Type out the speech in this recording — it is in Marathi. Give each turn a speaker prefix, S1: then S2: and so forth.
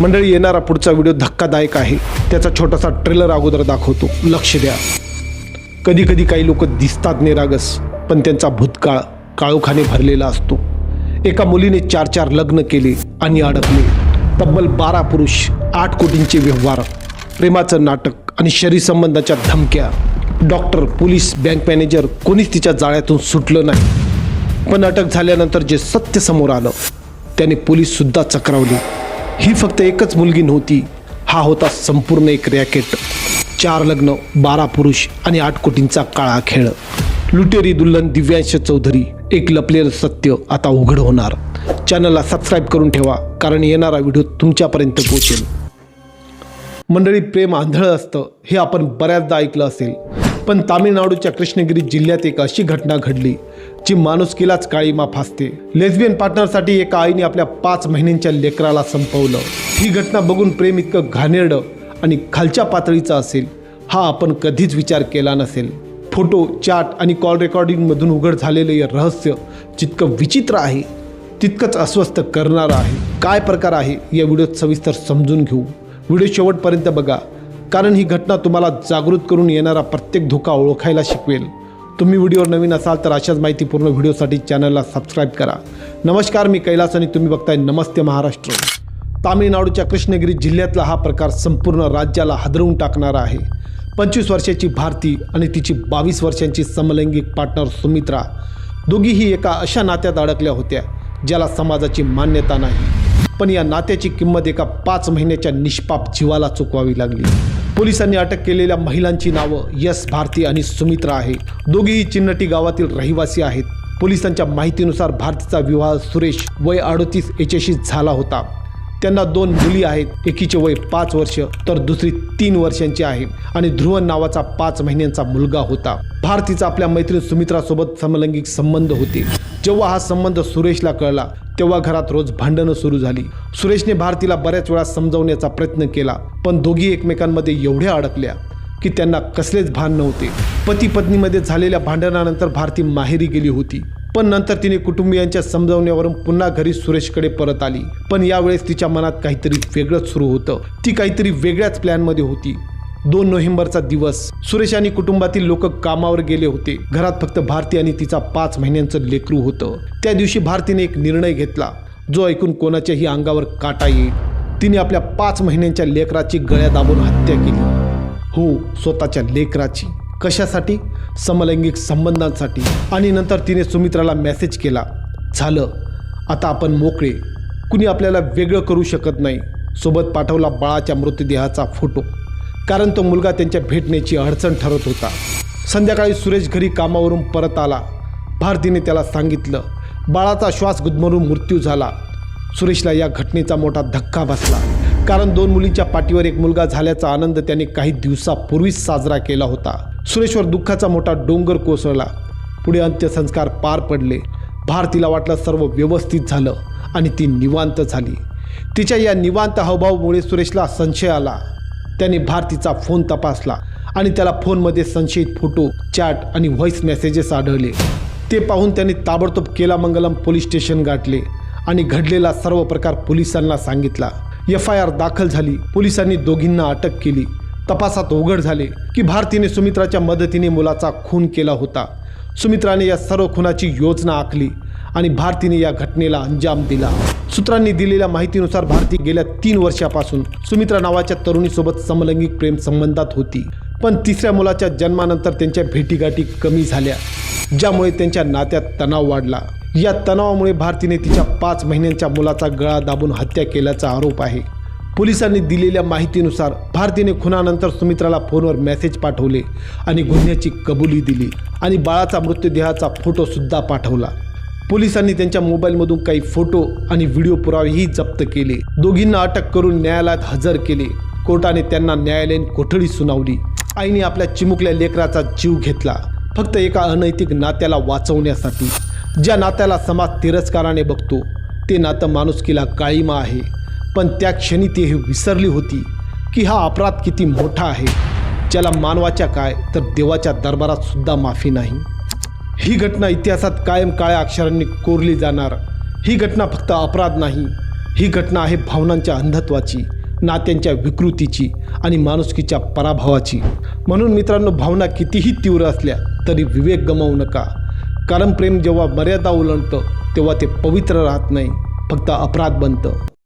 S1: मंडळी येणारा पुढचा व्हिडिओ धक्कादायक आहे. त्याचा छोटासा ट्रेलर अगोदर दाखवतो. लक्ष द्या. कधी कधी काही लोक दिसतात निरागस पण त्यांचा भूतकाळ काळोखाने भरलेला असतो. एका मुलीने चार चार लग्न केले आणि अडकले. तब्बल बारा पुरुष आठ कोटींचे व्यवहार प्रेमाचं नाटक आणि शरीर संबंधाच्या धमक्या. डॉक्टर पोलीस बँक मॅनेजर कोणीच तिच्या जाळ्यातून सुटलं नाही. पण अटक झाल्यानंतर जे सत्य समोर आलं त्याने पोलीससुद्धा चक्रावले. ही फक्त एकच मुलगी नव्हती. हा होता संपूर्ण एक रॅकेट. चार लग्न बारा पुरुष आणि आठ कोटींचा काळा खेळ. लुटेरी दुल्हन दिव्यांश चौधरी एक लपलेलं सत्य आता उघड होणार. चॅनलला सबस्क्राईब करून ठेवा कारण येणारा व्हिडिओ तुमच्यापर्यंत पोहोचेल. मंडळी प्रेम आंधळं असतं हे आपण बऱ्याचदा ऐकलं असेल. पण तामिळनाडूच्या कृष्णगिरी जिल्ह्यात एक अशी घटना घडली जी माणुसकीलाच काळीमा फासते. लेस्बियन पार्टनरसाठी एका आईने आपल्या पाच महिन्यांच्या लेकराला संपवलं. ही घटना बघून प्रेम इतकं घाणेरडं आणि खालच्या पातळीचं असेल हा आपण कधीच विचार केला नसेल. फोटो चॅट आणि कॉल रेकॉर्डिंगमधून उघड झालेलं हे रहस्य जितकं विचित्र आहे तितकंच अस्वस्थ करणारं आहे. काय प्रकार आहे या व्हिडिओत सविस्तर समजून घेऊ. व्हिडिओ शेवटपर्यंत बघा. कारण ही घटना तुम्हाला जागृत करून येणारा प्रत्येक धोका ओळखायला शिकवेल. तुम्ही व्हिडिओवर नवीन असाल तर अशाच माहितीपूर्ण व्हिडिओसाठी चॅनलला सबस्क्राईब करा. नमस्कार मी कैलास आणि तुम्ही बघताय नमस्ते महाराष्ट्र. तामिळनाडूच्या कृष्णगिरी जिल्ह्यातला हा प्रकार संपूर्ण राज्याला हादरवून टाकणारा आहे. पंचवीस वर्षाची भारती आणि तिची बावीस वर्षांची समलैंगिक पार्टनर सुमित्रा दोघीही एका अशा नात्यात अडकल्या होत्या ज्याला समाजाची मान्यता नाही. पण या नात्याची किंमत एका पाच महिन्याच्या निष्पाप जीवाला चुकवावी लागली. पोलिसांनी अटक केलेल्या महिलांची नावं यस भारती आणि सुमित्रा आहे दोघीही चिन्नटी गावातील रहिवासी आहेत. पोलिसांच्या माहितीनुसार भारतीचा विवाह सुरेश वय अडतीस याच्याशी झाला होता. त्यांना दोन मुली आहेत. एकीचे वय पाच वर्ष तर दुसरी तीन वर्षांची आहे आणि ध्रुवन नावाचा पाच महिन्यांचा मुलगा होता. भारतीचा आपल्या मैत्रीण सुमित्रासोबत समलैंगिक संबंध होते. जेव्हा हा संबंध सुरेशला कळला तेव्हा घरात रोज भांडणं सुरू झाली. सुरेशने भारतीला बऱ्याच वेळा समजवण्याचा प्रयत्न केला पण दोघी एकमेकांमध्ये एवढ्या अडकल्या की त्यांना कसलेच भान नव्हते. पती पत्नीमध्ये झालेल्या भांडणानंतर भारती माहेरी गेली होती पण नंतर तिने कुटुंबियांच्या समजावण्यावरून पुन्हा घरी सुरेशकडे परत आली. पण यावेळेस तिच्या मनात काहीतरी वेगळंच सुरू होतं. ती काहीतरी वेगळ्याच प्लॅनमध्ये होती. दोन नोव्हेंबरचा दिवस. सुरेश आणि कुटुंबातील लोक कामावर गेले होते. घरात फक्त भारती आणि तिचा पाच महिन्यांचं लेकरू होतं. त्या दिवशी भारतीने एक निर्णय घेतला. जो ऐकून कोणाच्याही अंगावर काटा येईल. तिने आपल्या पाच महिन्यांच्या लेकराची गळ्या दाबून हत्या केली. हो स्वतःच्या लेकराची. कशासाठी? समलैंगिक संबंधांसाठी. आणि नंतर तिने सुमित्राला मेसेज केला. झालं. आता आपण मोकळे. कुणी आपल्याला वेगळं करू शकत नाही. सोबत पाठवला बाळाच्या मृतदेहाचा फोटो कारण तो मुलगा त्यांच्या भेटण्याची अडचण ठरत होता. संध्याकाळी सुरेश घरी कामावरून परत आला. भारतीने त्याला सांगितलं बाळाचा श्वास गुदमरून मृत्यू झाला. सुरेशला या घटनेचा मोठा धक्का बसला. कारण दोन मुलींच्या पाठीवर एक मुलगा झाल्याचा आनंद त्याने काही दिवसापूर्वीच साजरा केला होता. सुरेशवर दुःखाचा मोठा डोंगर कोसळला. पुढे अंत्यसंस्कार पार पडले. भारतीला वाटलं सर्व व्यवस्थित झालं आणि ती निवांत झाली. तिच्या या निवांत हावभावामुळे सुरेशला संशय आला. त्याने भारतीचा फोन तपासला आणि त्याला फोनमध्ये संशयित फोटो चॅट आणि व्हॉइस मेसेजेस आढळले. ते पाहून त्याने ताबडतोब केलामंगलम पोलीस स्टेशन गाठले आणि घडलेला सर्व प्रकार पोलिसांना सांगितला. एफ आय आर दाखल झाली. पोलिसांनी दोघींना अटक केली. तपासात उघड झाले की भारतीने सुमित्राच्या मदतीने मुलाचा खून केला होता. सुमित्राने या सर्व खुनाची योजना आखली. आणि भारतीने या घटनेला अंजाम दिला. सूत्रांनी दिलेल्या माहितीनुसार भारती गेल्या तीन वर्षापासून सुमित्रा नावाच्या तरुणीसोबत समलैंगिक प्रेम संबंधात होती. पण तिसऱ्या मुलाच्या जन्मानंतर त्यांच्या भेटीगाठी कमी झाल्या ज्यामुळे त्यांच्या नात्यात तणाव वाढला. या तणावामुळे भारतीने तिच्या पाच महिन्यांच्या मुलाचा गळा दाबून हत्या केल्याचा आरोप आहे. पोलिसांनी दिलेल्या माहितीनुसार भारतीने खुनानंतर सुमित्राला फोनवर मेसेज पाठवले आणि गुन्ह्याची कबुली दिली आणि बाळाचा मृतदेहाचा फोटोसुद्धा पाठवला. पोलिसांनी त्यांच्या मोबाईलमधून काही फोटो आणि व्हिडिओ पुरावेही जप्त केले. दोघींना अटक करून न्यायालयात हजर केले. कोर्टाने त्यांना न्यायालयीन कोठडी सुनावली. आईने आपल्या चिमुकल्या लेकराचा जीव घेतला. फक्त एका अनैतिक नात्याला वाचवण्यासाठी. ज्या नात्याला समाज तिरस्काराने बघतो ते नातं माणुसकीला काळीमा आहे. पण त्या क्षणी ती हे विसरली होती की हा अपराध किती मोठा आहे. ज्याला मानवाच्या काय तर देवाच्या दरबारात सुद्धा माफी नाही. ही घटना इतिहासात कायम काळ्या अक्षरांनी कोरली जाणार. ही घटना फक्त अपराध नाही. ही घटना आहे भावनांच्या अंधत्वाची नात्यांच्या विकृतीची आणि माणुसकीच्या पराभवाची. म्हणून मित्रांनो भावना कितीही तीव्र असल्या तरी विवेक गमावू नका. कारण प्रेम जेव्हा मर्यादा ओलांडतं तेव्हा ते पवित्र राहत नाही. फक्त अपराध बनतं.